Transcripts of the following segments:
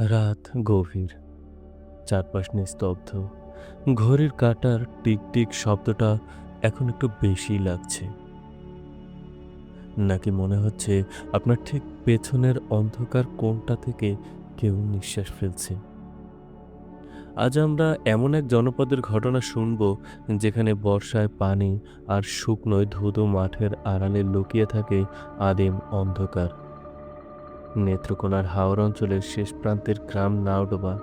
রাত গভীর, চারপাশ নিস্তব্ধ। ঘড়ির কাঁটার টিকটিক শব্দটা এখন একটু বেশি লাগছে। নাকি মনে হচ্ছে আপনার ঠিক পেছনের অন্ধকার কোণটা থেকে কেউ নিঃশ্বাস ফেলছে? আজ আমরা এমন এক জনপদের ঘটনা শুনব, যেখানে বর্ষায় পানি আর শুকনোয় ধুধু মাঠের আড়ালে লুকিয়ে থাকে আদিম অন্ধকার। নেত্রকোনার হাওর অঞ্চলের শেষ প্রান্তের গ্রাম নাওডোবা,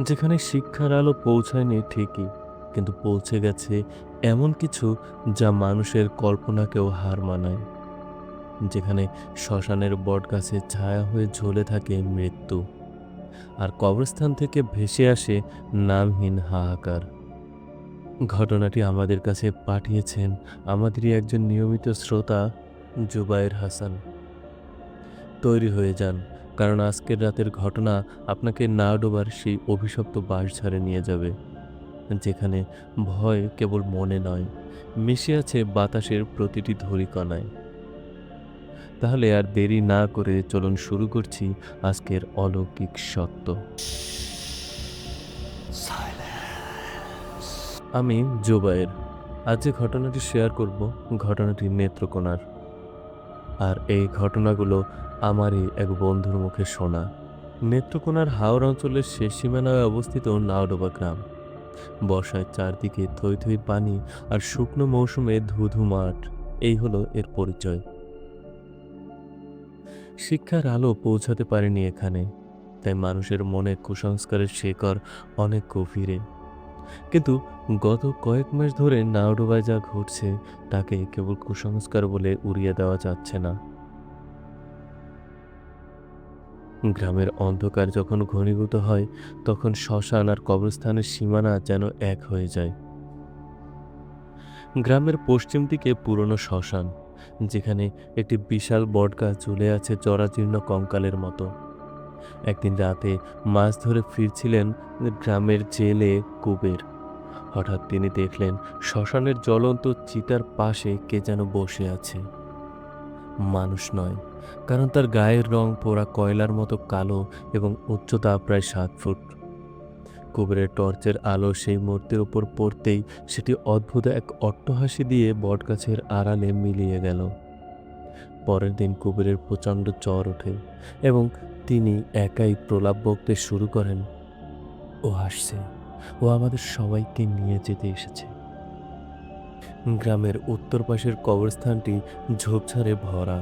যেখানে শিক্ষার আলো পৌঁছায়নি ঠিকই, কিন্তু পৌঁছে গেছে এমন কিছু যা মানুষের কল্পনাকেও হার মানায়। যেখানে শ্মশানের বটগাছের ছায়া হয়ে ঝুলে থাকে মৃত্যু, আর কবরস্থান থেকে ভেসে আসে নামহীন হাহাকার। ঘটনাটি আমাদের কাছে পাঠিয়েছেন আমাদেরই একজন নিয়মিত শ্রোতা জুবায়ের হাসান। তৈরি হয়ে যান, কারণ আজকের রাতের ঘটনা আপনাকে না ডোবার সেই অভিশপ্ত বাস বাঁশঝাড়ে নিয়ে যাবে, যেখানে ভয় কেবল মনে নয়, মিশে আছে বাতাসের প্রতিটি ধরিকণায় তাহলে আর দেরি না করে চলুন শুরু করছি আজকের অলৌকিক সত্য। আমি জুবায়ের। আজ যে ঘটনাটি শেয়ার করব, ঘটনাটি নেত্রকোনার। আর এই ঘটনাগুলো আমারই এক বন্ধুর মুখে শোনা। নেত্রকোনার হাওর অঞ্চলের শেষ সীমানায় অবস্থিত নাওডোবা গ্রাম। বর্ষায় চারদিকে থই থই পানি আর শুকনো মৌসুমে ধুধু মাঠ, এই হলো এর পরিচয়। শিক্ষার আলো পৌঁছাতে পারেনি এখানে, তাই মানুষের মনে কুসংস্কারের শেকড় অনেক গভীরে। কিন্তু গত কয়েক মাস ধরে নাওডোবায় যা ঘটছে, তাকে কেবল কুসংস্কার বলে উড়িয়ে দেওয়া যাচ্ছে না। গ্রামের অন্ধকার যখন ঘনীভূত হয়, তখন শ্মশান আর কবরস্থানের সীমানা যেন এক হয়ে যায়। গ্রামের পশ্চিম দিকে পুরনো শ্মশান, যেখানে একটি বিশাল বটগাছ ঝুলে আছে জরাজীর্ণ কঙ্কালের মতো। একদিন রাতে মাছ ধরে ফিরছিলেন গ্রামের জেলে কুবের। হঠাৎ তিনি দেখলেন শ্মশানের জ্বলন্ত চিতার পাশে কে যেন বসে আছে। মানুষ নয়, কারণ তার গায়ের রং পোড়া কয়লার মতো কালো এবং উচ্চতা প্রায় সাত ফুট। কুবেরের টর্চের আলো সেই মূর্তির উপর পড়তেই সেটি অদ্ভুত এক অট্টহাসি দিয়ে বটগাছের আড়ালে মিলিয়ে গেল। পরের দিন কুবেরের প্রচণ্ড জ্বর ওঠে এবং তিনি একাই প্রলাপ বকতে শুরু করেন, ও হাসছে ও আমাদের সবাইকে নিয়ে যেতে এসেছে। গ্রামের উত্তর পাশের কবরস্থানটি ঝোপঝাড়ে ভরা।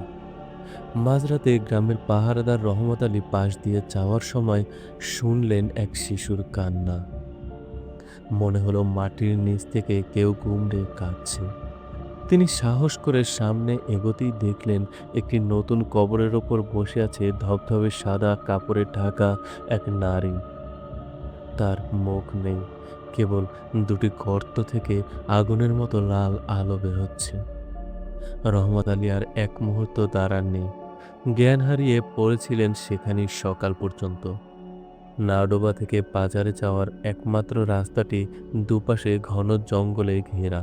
মাঝরাতে গ্রামের পাহারাদার রহমত আলী পাশ দিয়ে যাওয়ার সময় শুনলেন এক শিশুর কান্না। মনে হলো মাটির নিচ থেকে কেউ গুমড়ে কাঁদছে। তিনি সাহস করে সামনে এগোতেই দেখলেন একটি নতুন কবরের ওপর বসে আছে ধবধবে সাদা কাপড়ে ঢাকা এক নারী। তার মুখ নেই, কেবল দুটি গর্ত থেকে আগুনের মতো লাল আলো বেরোচ্ছে রহমত আলী আর এক মুহূর্ত দাঁড়াননি জ্ঞান হারিয়ে পড়েছিলেন সেখানেই সকাল পর্যন্ত। নাডোবা থেকে বাজারে যাওয়ার একমাত্র রাস্তাটি দুপাশে ঘন জঙ্গলে ঘেরা।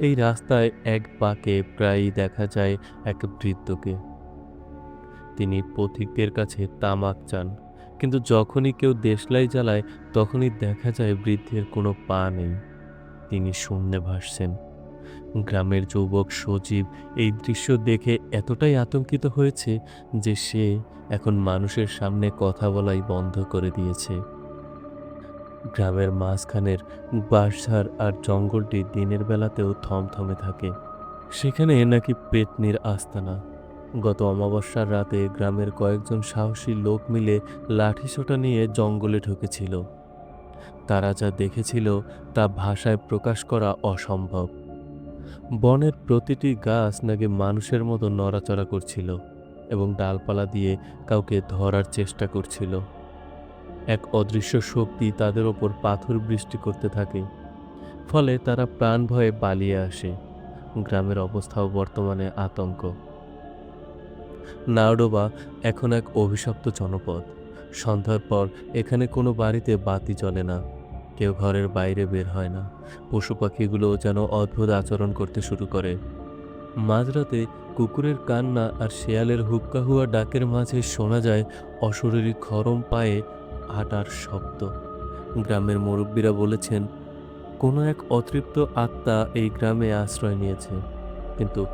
এই রাস্তায় এক পাকে প্রায়ই দেখা যায় এক বৃদ্ধকে। তিনি পথিকদের কাছে তামাক চান, কিন্তু যখনই কেউ দেশলাই জ্বালায়, তখনই দেখা যায় বৃদ্ধের কোনো পা নেই। তিনি শূন্যে ভাসছেন। গ্রামের যুবক সজীব এই দৃশ্য দেখে এতটাই আতঙ্কিত হয়েছে যে সে এখন মানুষের সামনে কথা বলাই বন্ধ করে দিয়েছে। গ্রামের মাঝখানের বাঁশঝাড় আর জঙ্গলটি দিনের বেলাতেও থমথমে থাকে। সেখানে নাকি পেতনির আস্তানা। গত অমাবস্যার রাতে গ্রামের কয়েকজন সাহসী লোক মিলে লাঠিসোঁটা নিয়ে জঙ্গলে ঢুকেছিল। তারা যা দেখেছিল তা ভাষায় প্রকাশ করা অসম্ভব। বনের প্রতিটি গাছ নাকি মানুষের মতো নড়াচড়া করছিল এবং ডালপালা দিয়ে কাউকে ধরার চেষ্টা করছিল। এক অদৃশ্য শক্তি তাদের ওপর পাথর বৃষ্টি করতে থাকে। ফলে তারা প্রাণ ভয়ে পালিয়ে আসে। গ্রামের অবস্থাও বর্তমানে আতঙ্ক। নাওডোবা এখন এক অভিশপ্ত জনপদ। সন্ধ্যার পর এখানে কোনো বাড়িতে বাতি জ্বলে না। কেউ ঘরের বাইরে বের হয় না। পশু পাখিগুলো যেন অদ্ভুত আচরণ করতে শুরু করে। মাঝরাতে কুকুরের কান্না আর শেয়ালের হুক্কা হুয়া ডাকের মাঝে শোনা যায় অশরীরী খরম পায়ে হাঁটার শব্দ। গ্রামের মুরব্বীরা বলেছেন, কোনো এক অতৃপ্ত আত্মা এই গ্রামে আশ্রয় নিয়েছে। কিন্তু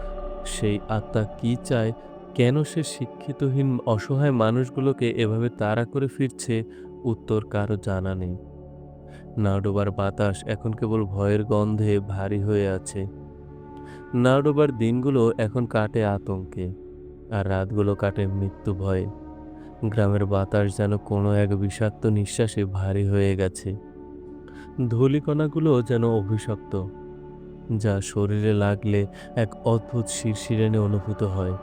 সেই আত্মা কি চায়, কেন সে শিক্ষিতহীন, অসহায় মানুষগুলোকে এভাবে তাড়া করে ফিরছে, উত্তর কারও জানা নেই। নাওডোবার বাতাস এখন কেবল ভয়ের গন্ধে ভারী হয়ে আছে। নাওডোবার দিনগুলো এখন কাটে আতঙ্কে, আর রাতগুলো কাটে মৃত্যু ভয়ে। গ্রামের বাতাস যেন কোনো এক বিষাক্ত নিঃশ্বাসে ভারী হয়ে গেছে। ধূলিকণাগুলো যেন অভিশপ্ত, যা শরীরে লাগলে এক অদ্ভুত শিরশিরানি অনুভূত হয়।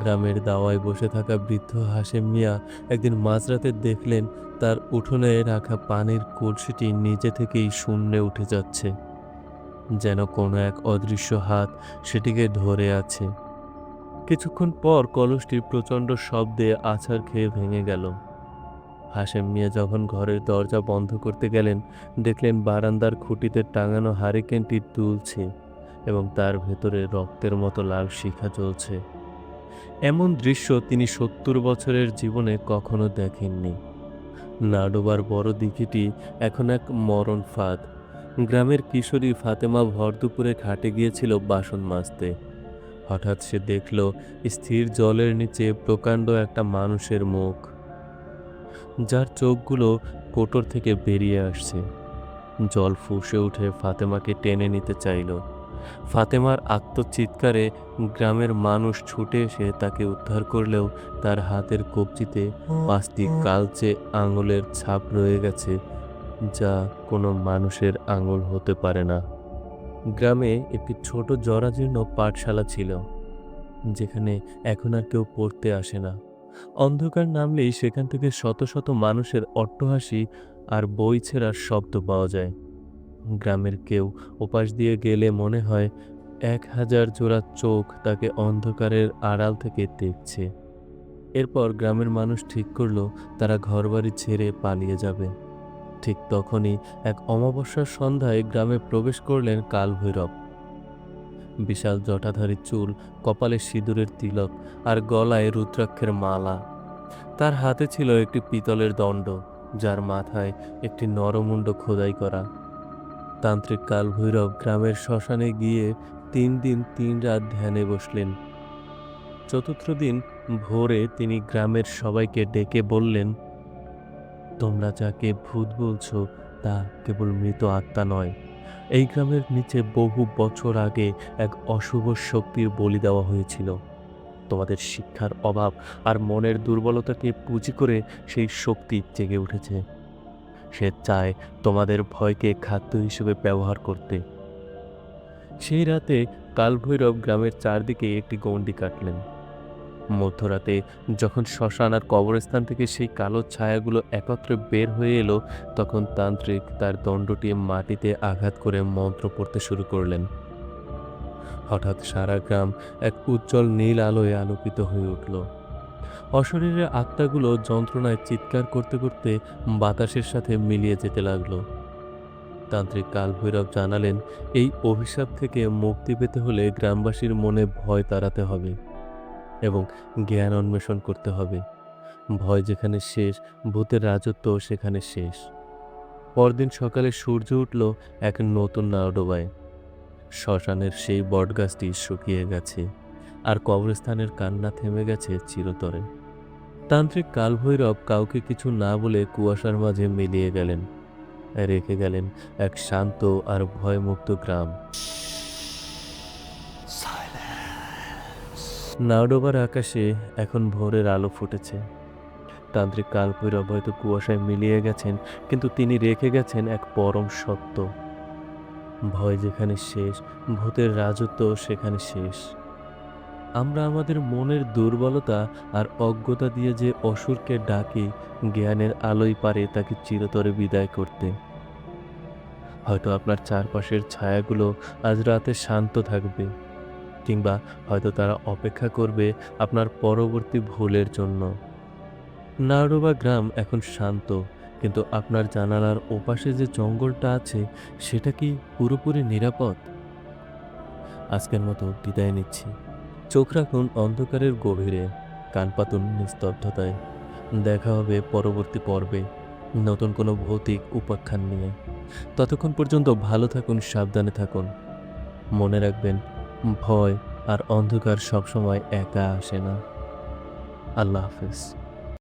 গ্রামের দাওয়ায় বসে থাকা বৃদ্ধ হাসেম মিয়া একদিন মাঝরাতে দেখলেন তার উঠোনে রাখা পানির কলসিটি নিজে থেকেই শূন্যে উঠে যাচ্ছে, যেন কোনো এক অদৃশ্য হাত সেটিকে ধরে আছে। কিছুক্ষণ পর কলসটি প্রচণ্ড শব্দে আছাড় খেয়ে ভেঙে গেল। হাসেম মিয়া যখন ঘরের দরজা বন্ধ করতে গেলেন, দেখলেন বারান্দার খুঁটিতে টাঙানো হারিকেনটি দুলছে এবং তার ভেতরে রক্তের মতো লাল শিখা চলছে এমন দৃশ্য তিনি সত্তর বছরের জীবনে কখনো দেখেননি। নাডোবার বড় দিঘিটি এখন এক মরণ ফাঁদ। গ্রামের কিশোরী ফাতেমা ভর দুপুরে ঘাটে গিয়েছিল বাসন মাজতে। হঠাৎ সে দেখল স্থির জলের নিচে প্রকাণ্ড একটা মানুষের মুখ, যার চোখগুলো কোটর থেকে বেরিয়ে আসছে। জল ফুঁসে উঠে ফাতেমাকে টেনে নিতে চাইল। ফাতেমার আত্মচিৎকারে গ্রামের মানুষ ছুটে এসে তাকে উদ্ধার করলেও তার হাতের কবজিতে পাঁচটি কালচে আঙুলের ছাপ রয়ে গেছে, যা কোনো মানুষের আঙুল হতে পারে না। গ্রামে একটি ছোট জরাজীর্ণ পাঠশালা ছিল, যেখানে এখন আর কেউ পড়তে আসে না। অন্ধকার নামলেই সেখান থেকে শত শত মানুষের অট্টহাসি আর বই ছেঁড়ার শব্দ পাওয়া যায়। গ্রামের কেউ ওপাশ দিয়ে গেলে মনে হয় এক হাজার জোড়া চোখ তাকে অন্ধকারের আড়াল থেকে দেখছে। এরপর গ্রামের মানুষ ঠিক করল, তারা ঘরবাড়ি ছেড়ে পালিয়ে যাবে। ঠিক তখনই এক অমাবস্যার সন্ধ্যায় গ্রামে প্রবেশ করলেন কালভৈরব। বিশাল জটাধারী চুল, কপালে সিঁদুরের তিলক আর গলায় রুদ্রাক্ষের মালা। তার হাতে ছিল একটি পিতলের দণ্ড, যার মাথায় একটি নরমুণ্ড খোদাই করা। তান্ত্রিক কালভৈরব গ্রামের শ্মশানে গিয়ে তিন দিন তিন রাত ধ্যানে বসলেন। চতুর্থ দিন ভোরে তিনি গ্রামের সবাইকে ডেকে বললেন তোমরা যাকে ভূত বলছ, তা কেবল মৃত আত্মা নয়। এই গ্রামের নিচে বহু বছর আগে এক অশুভ শক্তির বলি দেওয়া হয়েছিল। তোমাদের শিক্ষার অভাব আর মনের দুর্বলতাকে পুঁজি করে সেই শক্তি জেগে উঠেছে। সে চায় তোমাদের ভয়কে খাদ্য হিসেবে ব্যবহার করতে। সেই রাতে কালভৈরব গ্রামের চারদিকে একটি গণ্ডি কাটলেন। মধ্যরাতে যখন শ্মশান আর কবরস্থান থেকে সেই কালো ছায়াগুলো একত্রে বের হয়ে এলো, তখন তান্ত্রিক তার দণ্ডটি মাটিতে আঘাত করে মন্ত্র পড়তে শুরু করলেন। হঠাৎ সারা গ্রাম এক উজ্জ্বল নীল আলোয় আলোকিত হয়ে উঠল। অশরীরের আত্মাগুলো যন্ত্রণায় চিৎকার করতে করতে বাতাসের সাথে মিলিয়ে যেতে লাগল। তান্ত্রিক কালভৈরব জানালেন, এই অভিশাপ থেকে মুক্তি পেতে হলে গ্রামবাসীর মনে ভয় তাড়াতে হবে। এবং জ্ঞান অন্বেষণ করতে হবে। ভয় যেখানে শেষ, ভূতের রাজত্ব সেখানে শেষ। পরদিন সকালে সূর্য উঠল এক নতুন নাওডোবায়। শ্মশানের সেই বটগাছটি শুকিয়ে গেছে, আর কবরস্থানের কান্না থেমে গেছে চিরতরে। তান্ত্রিক কালভৈরব কাউকে কিছু না বলে কুয়াশার মাঝে মিলিয়ে গেলেন, রেখে গেলেন এক শান্ত আর ভয়মুক্ত গ্রাম। নাওডোবার আকাশে এখন ভোরের আলো ফুটেছে। তান্ত্রিক কালভৈরব হয়তো কুয়াশায় মিলিয়ে গেছেন, কিন্তু তিনি রেখে গেছেন এক পরম সত্য। ভয় যেখানে শেষ, ভূতের রাজত্ব সেখানে শেষ। আমরা আমাদের মনের দুর্বলতা আর অজ্ঞতা দিয়ে যে অসুরকে ডাকি, জ্ঞানের আলোই পারে তাকে চিরতরে বিদায় করতে। হয়তো আপনার চারপাশের ছায়াগুলো আজ রাতে শান্ত থাকবে। কিংবা হয়তো তারা অপেক্ষা করবে আপনার পরবর্তী ভুলের জন্য। নারোবা গ্রাম এখন শান্ত, কিন্তু আপনার জানালার ওপাশে যে জঙ্গলটা আছে, সেটা কি পুরোপুরি নিরাপদ? আজকের মতো বিদায় নিচ্ছি। চোখ রাখুন অন্ধকারের গভীরে, কান পাতুন নিস্তব্ধতায়। দেখা হবে পরবর্তী পর্বে, নতুন কোনো ভৌতিক উপাখ্যান নিয়ে। ততক্ষণ পর্যন্ত ভালো থাকুন, সাবধানে থাকুন। মনে রাখবেন ভয় আর অন্ধকার সবসময় একা আসে না। আল্লাহ হাফেজ।